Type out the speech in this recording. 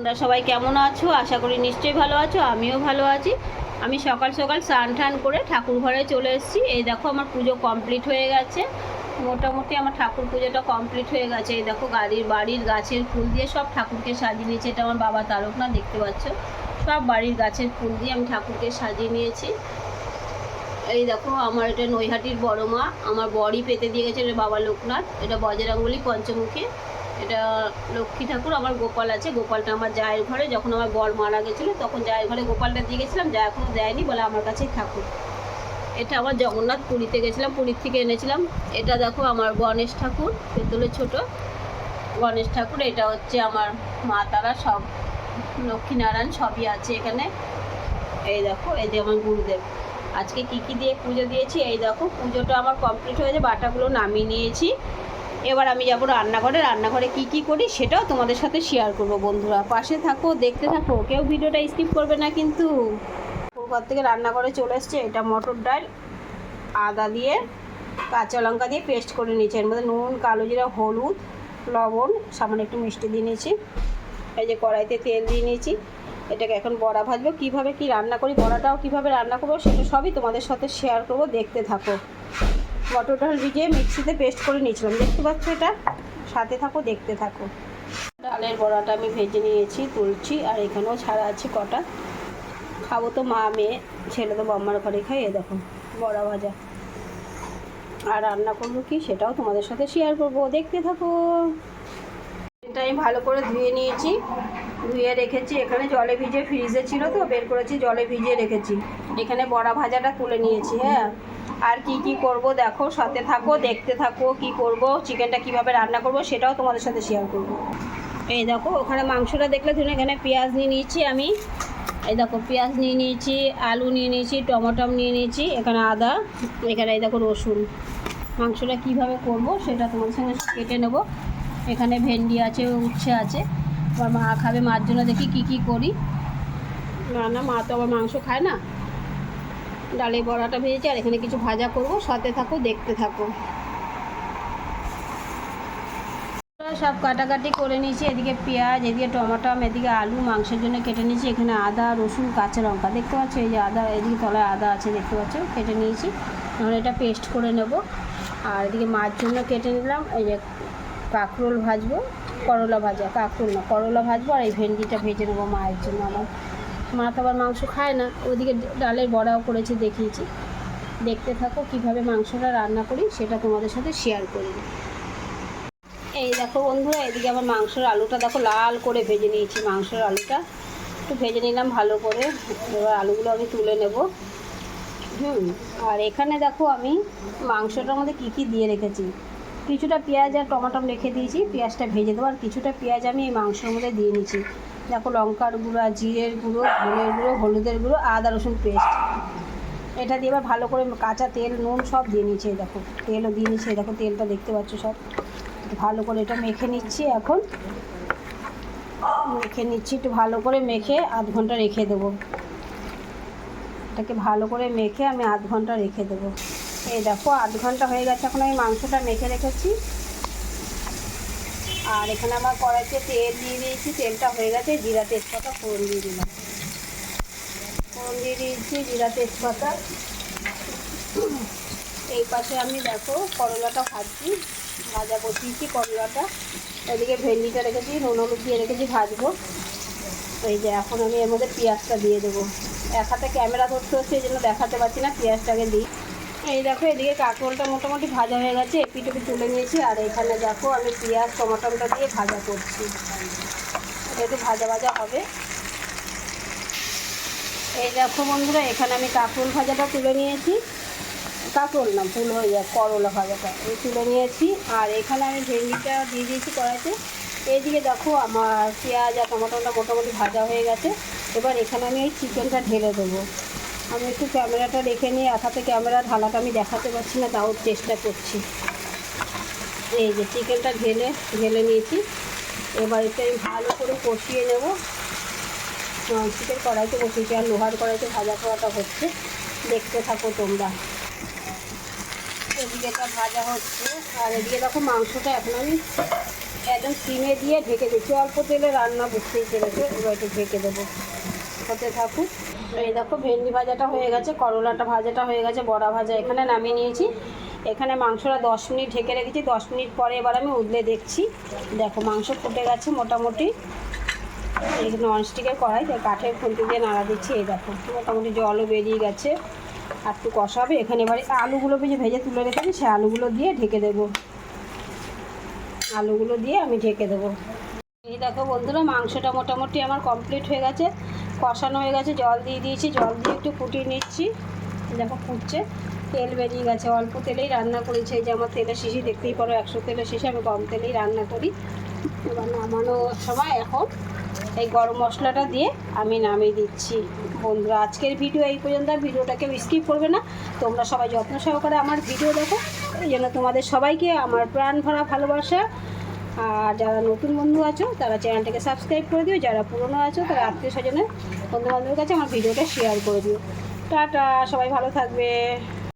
তোমরা সবাই কেমন আছো? আশা করি নিশ্চয়ই ভালো আছো, আমিও ভালো আছি। আমি সকাল সকাল স্নান টান করে ঠাকুর ঘরে চলে এসেছি। এই দেখো আমার পুজো কমপ্লিট হয়ে গেছে। মোটামুটি আমার ঠাকুর পুজোটা কমপ্লিট হয়ে গেছে। এই দেখো গাড়ির বাড়ির গাছের ফুল দিয়ে সব ঠাকুরকে সাজিয়ে নিয়েছে। এটা আমার বাবা তারক না দেখতে পাচ্ছ? সব বাড়ির গাছের ফুল দিয়ে আমি ঠাকুরকে সাজিয়ে নিয়েছি। এই দেখো আমার এটা নৈহাটির বড় মা। আমার বড়ি পেতে দিয়ে গেছে, এটা বাবা লোকনাথ। এটা বজরাঙ্গলি পঞ্চমুখী। এটা লক্ষ্মী ঠাকুর, আমার গোপাল আছে। গোপালটা আমার জায়ের ঘরে। যখন আমার বর মারা গেছিল, তখন জায়ের ঘরে গোপালটা দিয়ে গেছিলাম। যা এখনও দেয়নি বলে আমার কাছেই ঠাকুর। এটা আমার জগন্নাথ পুরীতে গেছিলাম, পুরীর থেকে এনেছিলাম। এটা দেখো আমার গণেশ ঠাকুর পেতলের ছোট গণেশ ঠাকুর। এটা হচ্ছে আমার মা তারা, সব লক্ষ্মীনারায়ণ সবই আছে এখানে। এই দেখো, এই যে আমার গুরুদেব। আজকে কি কি দিয়ে পুজো দিয়েছি? এই দেখো, পুজোটা আমার কমপ্লিট হয়েছে বাটাগুলো নামিয়ে নিয়েছি। এবার আমি যাব রান্নাঘরে। রান্নাঘরে কি কি করি সেটাও তোমাদের সাথে শেয়ার করব বন্ধুরা। পাশে থাকো, দেখতে থাকো। কেউ ভিডিওটা স্কিপ করবে না কিন্তু। ঘর থেকে রান্নাঘরে চলে এসছে। এটা মটর ডাল, আদা দিয়ে কাঁচা লঙ্কা দিয়ে পেস্ট করে নিয়েছি। এর মধ্যে নুন, কালো জিরা, হলুদ, লবণ, সামান্য একটু মিষ্টি দিয়ে নিয়েছি। এই যে কড়াইতে তেল দিয়ে নিয়েছি। এটাকে এখন বড়া ভাজবো। কীভাবে কি রান্না করি, বড়াটাও কীভাবে রান্না করব সেটা সবই তোমাদের সাথে শেয়ার করব। দেখতে থাকো। ডাল ভিজিয়ে মিক্সিতে পেস্ট করে নিয়েছিলাম। দেখতে পাচ্ছ এটা? সাথে থাকো, দেখতে থাকো। ডালের বড়াটা আমি ভেজে নিয়েছি, তুলছি, আর এখানেও ছাড়া আছে কটা। খাব তো মা, মেয়ে, ছেলে তো বাম্মার ঘরে খাই এ দেখো, বড়া ভাজা। আর রান্না করব কি সেটাও তোমাদের সাথে শেয়ার করব। দেখতে থাকো। এটা আমি ভালো করে ধুয়ে নিয়েছি। ধুয়ে রেখেছি, এখানে জলে ভিজে ফ্রিজে ছিল তো, বের করেছি, জলে ভিজিয়ে রেখেছি। এখানে বড়া ভাজাটা তুলে নিয়েছি হ্যাঁ। আর কি কি করব দেখো, সাথে থাকো, দেখতে থাকো কি করব, চিকেনটা কীভাবে রান্না করব সেটাও তোমাদের সাথে শেয়ার করব। এই দেখো, ওখানে মাংসটা দেখলে ধরুন এখানে পেঁয়াজ নিয়ে নিয়েছি আমি। এই দেখো, পেঁয়াজ নিয়ে নিয়েছি, আলু নিয়ে নিয়েছি, টমেটম নিয়ে নিয়েছি, এখানে আদা, এখানে এই দেখো রসুন। মাংসটা কীভাবে করব সেটা তোমাদের সঙ্গে কেটে নেব। এখানে ভেন্ডি আছে, উচ্ছে আছে। আবার মা খাবে, মার জন্য দেখি কি কি করি। না না, মা তো আবার মাংস খায় না। ডালে বড়াটা ভেজেছি, আর এখানে কিছু ভাজা করব, সাথে থাকো, দেখতে থাকো। সব কাটাকাটি করে নিয়েছি, এদিকে পেঁয়াজ, এদিকে টমাটম, এদিকে আলু, মাংসের জন্য কেটে নিয়েছি, এখানে আদা, রসুন, কাঁচা লঙ্কা। দেখতে পাচ্ছ, এই যে আদা, এদিকে তলায় আদা আছে, দেখতে পাচ্ছ, কেটে নিয়েছি। এখন এটা পেস্ট করে নেব। আর এদিকে মাছ জন্য কেটে নিলাম, এই যে কাঁকরোল ভাজবো, করলা ভাজা, কাঁকরোল না, করলা ভাজবো, আর এই ভেন্ডিটা ভেজে নেব মায়ের জন্য আমার। মা তো আবার মাংস খায় না। ওদিকে ডালের বড়াও করেছি, দেখিয়েছি। দেখতে থাকো কীভাবে মাংসটা রান্না করি, সেটা তোমাদের সাথে শেয়ার করি এই দেখো বন্ধুরা, এদিকে আমার মাংসের আলুটা দেখো লাল করে ভেজে নিয়েছি, মাংসের আলুটা। একটু ভেজে নিলাম ভালো করে। এবার আলুগুলো আমি তুলে নেব। হুম, আর এখানে দেখো আমি মাংসটার মধ্যে কী কী দিয়ে রেখেছি। কিছুটা পেঁয়াজ আর টমাটম রেখে দিয়েছি, পেঁয়াজটা ভেজে দেবো। আর কিছুটা পেঁয়াজ আমি এই মাংসের মধ্যে দিয়ে নিয়েছি দেখো লঙ্কার গুঁড়ো জিরের গুঁড়ো, ধনের গুঁড়ো, হলুদের গুঁড়ো, আদা, রসুন পেস্ট। এটা দিয়ে এবার ভালো করে কাঁচা তেল, নুন সব দিয়ে নিচ্ছে দেখো। তেলও দিয়ে নিচ্ছে দেখো তেলটা দেখতে পাচ্ছ সব। ভালো করে এটা মেখে নিচ্ছি এখন। মেখে নিচ্ছি, একটু ভালো করে মেখে আধ ঘণ্টা রেখে দেবো। এটাকে ভালো করে মেখে আমি আধ ঘণ্টা রেখে দেবো। এই দেখো, আধ ঘণ্টা হয়ে গেছে, এখন আমি মাংসটা মেখে রেখেছি। আর এখানে আমার কড়াইতে তেল দিয়ে দিয়েছি, তেলটা হয়ে গেছে, জিরা তেজপাতা, ফোড়ন দিয়ে দিলাম। ফোড়ন দিয়ে দিয়েছি, জিরা তেজপাতা। এই পাশে আমি দেখো করলাটা ভাজছি, ভাজা বসিয়েছি করলাটা। এদিকে ভেন্ডিটা রেখেছি, নুন হলুদ দিয়ে রেখেছি ভাজবো। এই যে এখন আমি এর মধ্যে পেঁয়াজটা দিয়ে দেবো। এক হাতে ক্যামেরা ধরতে হচ্ছে, এই জন্য দেখাতে পারছি না, পেঁয়াজটাকে দিই। এই দেখো, এদিকে কাঁকরোলটা মোটামুটি ভাজা হয়ে গেছে। এপিটুপি তুলে নিয়েছি। আর এখানে দেখো, আমি পেঁয়াজ, টমাটোটা দিয়ে ভাজা করছি। এটা একটু ভাজা ভাজা হবে। এই দেখো বন্ধুরা, এখানে আমি কাঁকরোল ভাজাটা তুলে নিয়েছি। কাঁকরোল না, ভুল হয়ে যায়, করলা ভাজাটা। এই তুলে নিয়েছি। আর এখানে আমি ভেন্ডিটা দিয়ে দিয়েছি কড়াইতে। এইদিকে দেখো, আমার পেঁয়াজ আর টমাটোটা মোটামুটি ভাজা হয়ে গেছে। এবার এখানে আমি এই চিকেনটা ঢেলে দেবো। আমি একটু ক্যামেরাটা রেখে নিয়ে এক হাতে ক্যামেরা ঢালাটা আমি দেখাতে পারছি না, তাও চেষ্টা করছি। এই যে চিকেনটা ঢেলে ঢেলে নিয়েছি। এবার এটা আমি ভালো করে কষিয়ে নেব। চিকেন কড়াইতে বসিয়েছি আর লোহার কড়াইতে ভাজা খাওয়াটা হচ্ছে। দেখতে থাকো তোমরা। এদিকে এটা ভাজা হচ্ছে। আর এদিকে দেখো মাংসটা এখন আমি একদম সিমে দিয়ে ঢেকে দিচ্ছি। অল্প তেলে রান্না বুঝতেই পেরেছে, এবার একটু ঢেকে দেবো। হতে থাকুক। এই দেখো ভেন্ডি ভাজাটা হয়ে গেছে, করলাটা ভাজাটা হয়ে গেছে, বড়া ভাজা এখানে নামিয়ে নিয়েছি। এখানে মাংসটা দশ মিনিট ঢেকে রেখেছি, দশ মিনিট পরে এবার আমি উদলে দেখছি। দেখো মাংস ফুটে গেছে মোটামুটি। এই ননস্টিকের কড়াই কাঠের খুন্তি দিয়ে নাড়া দিচ্ছি, এই দেখো মোটামুটি জলও বেরিয়ে গেছে। আর একটু কষাবে, এখানে এবারে আলুগুলো যে ভেজে তুলে রেখেছি সেই আলুগুলো দিয়ে ঢেকে দেবো। আলুগুলো দিয়ে আমি ঢেকে দেবো। এই দেখো বন্ধুরা, মাংসটা মোটামুটি আমার কমপ্লিট হয়ে গেছে। কষানো হয়ে গেছে, জল দিয়ে দিয়েছি, জল দিয়ে একটু ফুটিয়ে নিচ্ছি। দেখো ফুটছে, তেল বেরিয়ে গেছে, অল্প তেলেই রান্না করেছি। এই যে আমার তেলের শিশি, দেখতেই পারো একশো তেলের শিশি, আমি কম তেলেই রান্না করি। এবার নামানোর সময় এখন এই গরম মশলাটা দিয়ে আমি নামিয়ে দিচ্ছি। বন্ধুরা, আজকের ভিডিও এই পর্যন্ত ভিডিওটাকে স্কিপ করবে না। তোমরা সবাই যত্ন সহকারে আমার ভিডিও দেখো। এই জন্য তোমাদের সবাইকে আমার প্রাণ ভরা ভালোবাসা। আর যারা নতুন বন্ধু আছো, তারা চ্যানেলটাকে সাবস্ক্রাইব করে দিও। যারা পুরনো আছো, তারা আত্মীয় স্বজনের বন্ধু বান্ধবের কাছে আমার ভিডিওটা শেয়ার করে দিও। টাটা, সবাই ভালো থাকবে।